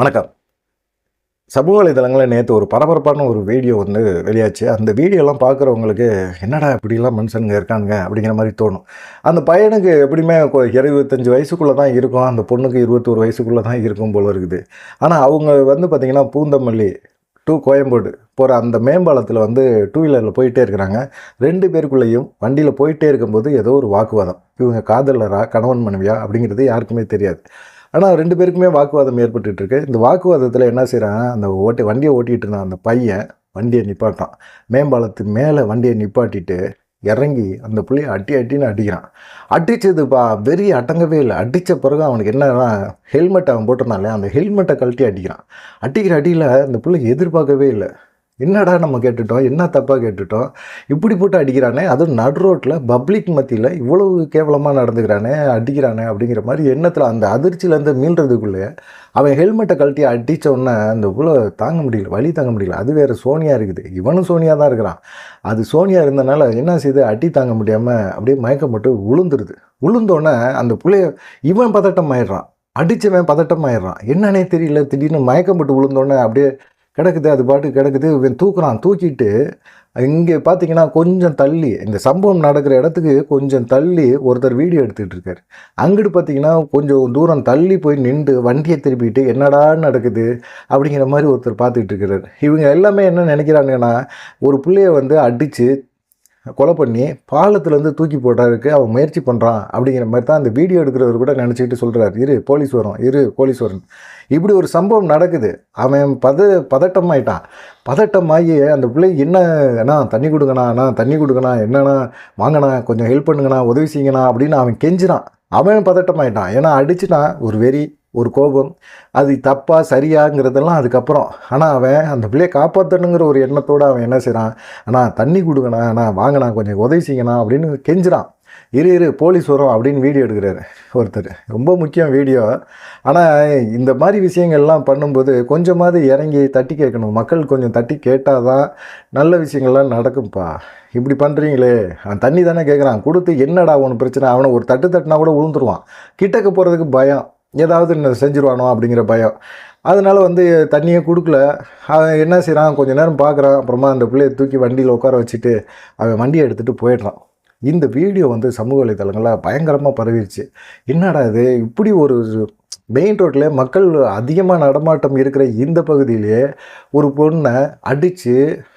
வணக்கம். சமூக வலைதளங்களில் நேற்று ஒரு பரபரப்பான ஒரு வீடியோ வந்து வெளியாச்சு. அந்த வீடியோலாம் பார்க்குறவங்களுக்கு என்னடா இப்படிலாம் மனுஷனுங்க இருக்காங்க அப்படிங்கிற மாதிரி தோணும். அந்த பையனுக்கு எப்படியுமே இருபத்தஞ்சி வயசுக்குள்ளே தான் இருக்கும். அந்த பொண்ணுக்கு இருபத்தோரு வயசுக்குள்ளே தான் இருக்கும் போல இருக்குது. ஆனால் அவங்க வந்து பார்த்திங்கன்னா பூந்தமல்லி டூ கோயம்பேடு போகிற அந்த மேம்பாலத்தில் வந்து டூ வீலரில் போயிட்டே இருக்கிறாங்க. ரெண்டு பேருக்குள்ளேயும் வண்டியில் போயிட்டே இருக்கும்போது ஏதோ ஒரு வாக்குவாதம். இவங்க காதலரா? கணவன் மனைவியா? அப்படிங்கிறது யாருக்குமே தெரியாது. ஆனால் ரெண்டு பேருக்குமே வாக்குவாதம் ஏற்பட்டுட்டு இருக்கு இந்த வாக்குவாதத்தில் என்ன செய்கிறான் அந்த ஓட்டி வண்டியை ஓட்டிகிட்டு இருந்தான் அந்த பையன் வண்டியை நிப்பாட்டான். மேம்பாலத்து மேலே வண்டியை நிப்பாட்டிட்டு இறங்கி அந்த புள்ளியை அட்டி அட்டின்னு அடிக்கிறான். அடித்ததுப்பா வெறி அடங்கவே இல்லை. அடித்த பிறகு அவனுக்கு என்னன்னா ஹெல்மெட் அவன் போட்டிருந்தான்ல அந்த ஹெல்மெட்டை கழட்டி அடிக்கிறான். அடிக்கிற அடியில் அந்த பிள்ளை எதிர்பார்க்கவே இல்லை. என்னடா நம்ம கேட்டுட்டோம்? என்ன தப்பாக கேட்டுட்டோம்? இப்படி போட்டு அடிக்கிறானே அதுவும் நடு ரோட்டில் பப்ளிக் மத்தியில் இவ்வளவு கேவலமாக நடந்துக்கிறானே அடிக்கிறானே அப்படிங்கிற மாதிரி எண்ணத்தில் அந்த அதிர்ச்சியிலேருந்து மீள்றதுக்குள்ளே அவன் ஹெல்மெட்டை கழட்டி அடித்தோடனே அந்த இவ்வளோ தாங்க முடியல வழி தாங்க முடியல. அது வேறு சோனியா இருக்குது. இவனும் சோனியா தான் இருக்கிறான். அது சோனியா இருந்தனால என்ன செய்யுது அடி தாங்க முடியாமல் அப்படியே மயக்கம் போட்டு உளுந்துருது. விழுந்தோடனே அந்த பிள்ளைய இவன் பதட்டம் ஆயிடுறான். அடித்தவன் பதட்டம் ஆயிடுறான். என்னன்னே தெரியல திடீர்னு மயக்கம் போட்டு விழுந்தோடனே அப்படியே கிடக்குது அது பாட்டு கிடக்குது. இவன் தூக்குறான். தூக்கிட்டு இங்கே பார்த்தீங்கன்னா கொஞ்சம் தள்ளி இந்த சம்பவம் நடக்கிற இடத்துக்கு கொஞ்சம் தள்ளி ஒருத்தர் வீடியோ எடுத்துக்கிட்டு இருக்கார். அங்கிட்டு பார்த்தீங்கன்னா கொஞ்சம் தூரம் தள்ளி போய் நின்று வண்டியை திருப்பிட்டு என்னடா நடக்குது அப்படிங்கிற மாதிரி ஒருத்தர் பார்த்துக்கிட்டு இருக்கிறார் இவங்க எல்லாமே என்ன நினைக்கிறாங்கன்னா ஒரு பிள்ளைய வந்து அடித்து கொலை பண்ணி பாலத்துலேருந்து தூக்கி போட்டாருக்கு அவன் முயற்சி பண்ணுறான் அப்படிங்கிற மாதிரி தான் அந்த வீடியோ எடுக்கிறவர் கூட நினச்சிக்கிட்டு சொல்கிறார் இரு போலீஸ் வரும். இரு போலீஸ் வரும். இப்படி ஒரு சம்பவம் நடக்குது. அவன் பத பதட்டமாயிட்டான். பதட்டமாகி அந்த பிள்ளை என்ன அண்ணா தண்ணி கொடுங்கண்ணா அண்ணா தண்ணி கொடுங்கண்ணா என்னண்ணா வாங்கண்ணா கொஞ்சம் ஹெல்ப் பண்ணுங்கண்ணா உதவி செய்யுங்கண்ணா அப்படின்னு அவன் கெஞ்சினான் அவன் பதட்டமாயிட்டான். ஏன்னா அடிச்சுட்டான் ஒரு வெறி. ஒரு கோபம் அது தப்பாக சரியாங்கிறதெல்லாம் அதுக்கப்புறம். ஆனால் அவன் அந்த பிள்ளையை காப்பாற்றணுங்கிற ஒரு எண்ணத்தோடு அவன் என்ன செய்கிறான் அண்ணா தண்ணி கொடுங்கண்ணா அண்ணா வாங்கண்ணா கொஞ்சம் உதவி செய்யணா அப்படின்னு கெஞ்சுறான். இரு இரு போலீஸ் வரும் அப்படின்னு வீடியோ எடுக்கிறாரு ஒருத்தர். ரொம்ப முக்கியம் வீடியோ. ஆனால் இந்த மாதிரி விஷயங்கள்லாம் பண்ணும்போது கொஞ்சமாவது இறங்கி தட்டி கேட்கணும். மக்கள் கொஞ்சம் தட்டி கேட்டால் தான் நல்ல விஷயங்கள்லாம் நடக்கும்ப்பா இப்படி பண்ணுறீங்களே அவன் தண்ணி தானே கேட்குறான் கொடுத்து என்னடா ஒன்று பிரச்சனை? அவனை ஒரு தட்டு தட்டினா கூட விழுந்துருவான் கிட்டக்க போகிறதுக்கு பயம். ஏதாவது இன்னும் செஞ்சுருவானோ அப்படிங்கிற பயம். அதனால வந்து தண்ணியை கொடுக்கல. அவன் என்ன செய்கிறான் கொஞ்ச நேரம் பார்க்குறான் அப்புறமா அந்த பிள்ளையை தூக்கி வண்டியில் உட்கார வச்சுட்டு அவன் வண்டியை எடுத்துகிட்டு போயிடுறான். இந்த வீடியோ வந்து சமூக வலைதளங்களில் பயங்கரமாக பரவிடுச்சு என்னடா இது? இப்படி ஒரு மெயின் ரோட்டில் மக்கள் அதிகமாக நடமாட்டம் இருக்கிற இந்த பகுதியிலேயே ஒரு பொண்ணை அடித்து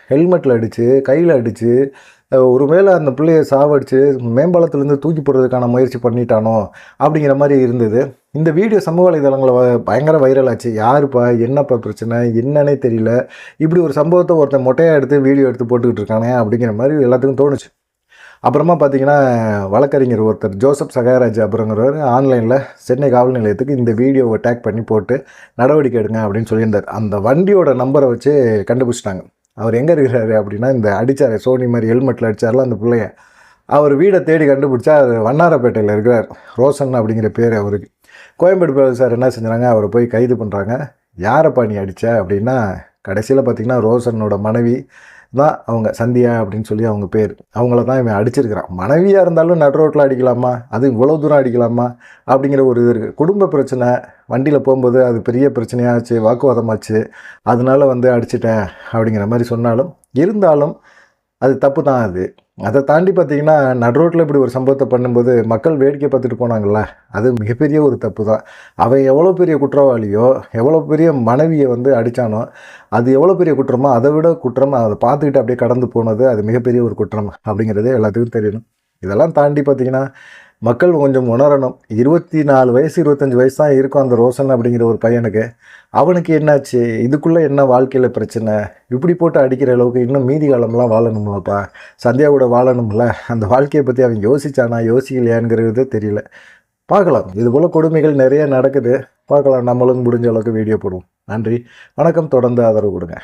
ஹெல்மெட்டில் அடித்து கையில் அடித்து ஒருவேளை அந்த பிள்ளைய சாவடிச்சு மேம்பாலத்துலேருந்து தூக்கி போடுறதுக்கான முயற்சி பண்ணிட்டானோ அப்படிங்கிற மாதிரி இருந்தது. இந்த வீடியோ சமூக வலைதளங்களில் பயங்கர வைரல் ஆச்சு. யாருப்பா என்னப்பா பிரச்சனை என்னன்னே தெரியல. இப்படி ஒரு சம்பவத்தை ஒருத்தன் மொட்டையாக எடுத்து வீடியோ எடுத்து போட்டுக்கிட்டு இருக்கானே அப்படிங்கிற மாதிரி எல்லாத்துக்கும் தோணுச்சு. அப்புறமா பார்த்தீங்கன்னா வழக்கறிஞர் ஒருத்தர் ஜோசப் சகாயராஜ் அப்புறங்கிறவர் ஆன்லைனில் சென்னை காவல் நிலையத்துக்கு இந்த வீடியோவை டேக் பண்ணி போட்டு நடவடிக்கை எடுங்க அப்படின்னு சொல்லியிருந்தார். அந்த வண்டியோட நம்பரை வச்சு கண்டுபிடிச்சிட்டாங்க. அவர் எங்கே இருக்கிறாரு அப்படின்னா இந்த அடித்தார் சோனி மாதிரி ஹெல்மெட்டில் அடித்தார்ல அந்த பிள்ளைய. அவர் வீடை தேடி கண்டுபிடிச்சா அது வண்ணாரப்பேட்டையில் இருக்கிறார். ரோசன் அப்படிங்கிற பேர் அவருக்கு. கோயம்பேடு போலீஸ் சார் என்ன செஞ்சுறாங்க அவரை போய் கைது பண்ணுறாங்க யாரப்பா நீ அடித்த அப்படின்னா கடைசியில் பார்த்தீங்கன்னா ரோசனோட மனைவி தான் அவங்க சந்தியா அப்படின்னு சொல்லி அவங்க பேர். அவங்கள தான் இவன் அடிச்சிருக்கிறான். மனைவியாக இருந்தாலும் நட் ரோட்டில் அடிக்கலாமா? அது இவ்வளோ தூரம் அடிக்கலாமா? அப்படிங்கிற ஒரு இது இருக்குது குடும்ப பிரச்சனை. வண்டியில் போகும்போது அது பெரிய பிரச்சனையாச்சு வாக்குவாதமாச்சு. அதனால வந்து அடிச்சிட்டேன் அப்படிங்கிற மாதிரி சொன்னாலும் இருந்தாலும் அது தப்பு தான் அது. அதை தாண்டி பார்த்தீங்கன்னா நடுரோட்டில் இப்படி ஒரு சம்பவத்தை பண்ணும்போது மக்கள் வேடிக்கை பார்த்துட்டு போனாங்கள்ல அது மிகப்பெரிய ஒரு தப்பு தான். அவன் எவ்வளோ பெரிய குற்றவாளியோ எவ்வளோ பெரிய மனைவியை வந்து அடித்தானோ அது எவ்வளோ பெரிய குற்றமோ அதை விட குற்றம் அதை பார்த்துக்கிட்டு அப்படியே கடந்து போனது அது மிகப்பெரிய ஒரு குற்றம் அப்படிங்கிறது எல்லாத்துக்கும் தெரியணும். இதெல்லாம் தாண்டி பார்த்தீங்கன்னா மக்கள் கொஞ்சம் உணரணும். இருபத்தி நாலு வயசு இருபத்தஞ்சி வயசு தான் இருக்கும் அந்த ரோசன் அப்படிங்கிற ஒரு பையனுக்கு. அவனுக்கு என்னாச்சு? இதுக்குள்ளே என்ன வாழ்க்கையில் பிரச்சனை? இப்படி போட்டு அடிக்கிற அளவுக்கு இன்னும் மீதி காலம்லாம் வாழணுமாப்பா? சந்தியா கூட வாழணும்ல? அந்த வாழ்க்கையை பற்றி அவன் யோசிச்சானா யோசிக்கலையாங்கிறது தெரியல. பார்க்கலாம். இது போல் கொடுமைகள் நிறைய நடக்குது. பார்க்கலாம். நம்மளும் முடிஞ்ச அளவுக்கு வீடியோ போடுவோம். நன்றி. வணக்கம். தொடர்ந்து ஆதரவு கொடுங்க.